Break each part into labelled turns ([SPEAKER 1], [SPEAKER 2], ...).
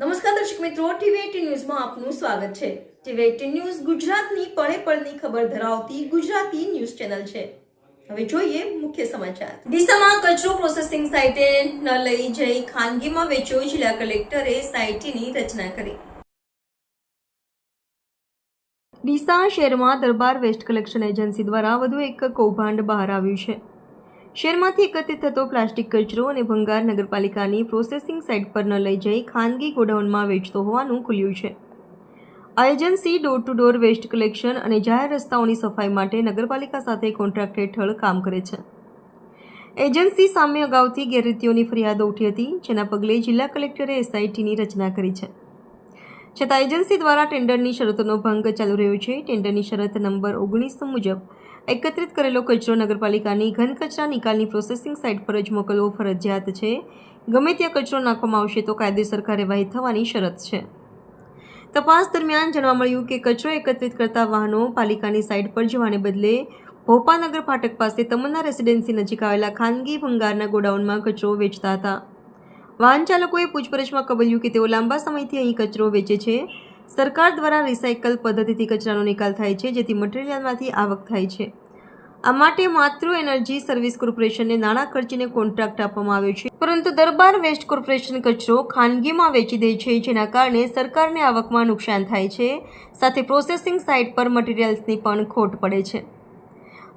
[SPEAKER 1] નમસ્કાર દર્શક મિત્રો ટીવી ન્યૂઝમાં આપનું સ્વાગત છે. ટીવી એટીન ન્યૂઝ ગુજરાતની પળે પળની ખબર ધરાવતી ગુજરાતી ન્યૂઝ ચેનલ છે. હવે જોઈએ મુખ્ય સમાચાર. ડીસામાં કચરો પ્રોસેસિંગ સાઇટે ન લઈ જઈ ખાનગીમાં વેચ્યો જિલ્લા કલેક્ટરે સાઇટની રચના કરી. ડીસા શહેરમાં દરબાર વેસ્ટ કલેક્શન એજન્સી દ્વારા વધુ એક કૌભાંડ બહાર આવ્યું છે. શહેરમાંથી એકત્રિત થતો પ્લાસ્ટિક કચરો અને ભંગાર નગરપાલિકાની પ્રોસેસિંગ સાઇટ પર ન લઈ જઈ ખાનગી ગોડાઉનમાં વેચતો હોવાનું ખુલ્યું છે. આ agency door to door waste collection અને જાહેર રસ્તાઓની સફાઈ માટે નગરપાલિકા સાથે કોન્ટ્રાક્ટ હેઠળ કામ કરે છે. એજન્સી સામે અગાઉથી ગેરરીતિઓની ફરિયાદો ઉઠી હતી, જેના પગલે જિલ્લા કલેક્ટરે એસઆઈટીની રચના કરી છે. છતાં એજન્સી દ્વારા ટેન્ડરની શરતોનો ભંગ ચાલુ રહ્યો છે. ટેન્ડરની શરત નંબર ઓગણીસ મુજબ એકત્રિત કરેલો કચરો નગરપાલિકાની ઘન કચરા નિકાલની પ્રોસેસિંગ સાઇટ પર જ મોકલવો ફરજિયાત છે. ગમે ત્યાં કચરો નાખવામાં આવશે તો કાયદેસર કાર્યવાહી થવાની શરત છે. તપાસ દરમિયાન જાણવા મળ્યું કે કચરો એકત્રિત કરતા વાહનો પાલિકાની સાઇટ પર જવાને બદલે ભોપાનગર ફાટક પાસે તમન્ના રેસિડેન્સી નજીક આવેલા ખાનગી ભંગારના ગોડાઉનમાં કચરો વેચતા હતા. વાહન ચાલકોએ પૂછપરછમાં કબલ્યું કે તેઓ લાંબા સમયથી અહીં કચરો વેચે છે. સરકાર દ્વારા રિસાયકલ પદ્ધતિથી કચરાનો નિકાલ થાય છે, જેથી મટીરિયલમાંથી આવક થાય છે. આ માટે માત્ર એનર્જી સર્વિસ કોર્પોરેશનને નાણાં ખર્ચીને કોન્ટ્રાક્ટ આપવામાં આવ્યો છે. પરંતુ દરબાર વેસ્ટ કોર્પોરેશન કચરો ખાનગીમાં વેચી દે છે, જેના કારણે સરકારને આવકમાં નુકસાન થાય છે. સાથે પ્રોસેસિંગ સાઇટ પર મટીરિયલ્સની પણ ખોટ પડે છે.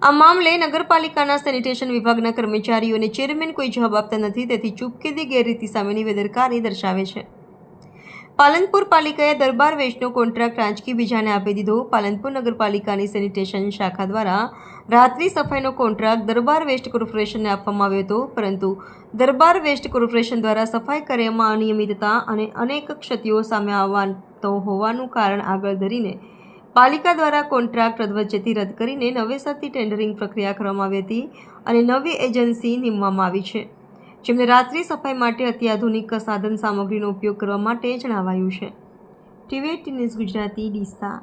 [SPEAKER 1] આ મામલે નગરપાલિકાના સેનિટેશન વિભાગના કર્મચારીઓને ચેરમેન કોઈ જવાબ આપતા નથી, તેથી ચૂપકેદી ગેરરીતિ સામેની બેદરકારી દર્શાવે છે. પાલનપુર પાલિકાએ દરબાર વેસ્ટનો કોન્ટ્રાક્ટ રાજકી બીજાને આપી દીધો. પાલનપુર નગરપાલિકાની સેનિટેશન શાખા દ્વારા રાત્રિ સફાઈનો કોન્ટ્રાક્ટ દરબાર વેસ્ટ કોર્પોરેશનને આપવામાં આવ્યો હતો. પરંતુ દરબાર વેસ્ટ કોર્પોરેશન દ્વારા સફાઈ કાર્યમાં અનિયમિતતા અને અનેક ક્ષતિઓ સામે આવતો હોવાનું કારણ આગળ ધરીને પાલિકા દ્વારા કોન્ટ્રાક્ટ અધવચ્ચેથી રદ કરીને નવેસરથી ટેન્ડરિંગ પ્રક્રિયા કરવામાં આવી હતી અને નવી એજન્સી નીમવામાં આવી છે. જેમને રાત્રિ સફાઈ માટે અત્યાધુનિક સાધન સામગ્રીનો ઉપયોગ કરવા માટે જણાવાયું છે. TV news Gujarati Deesa.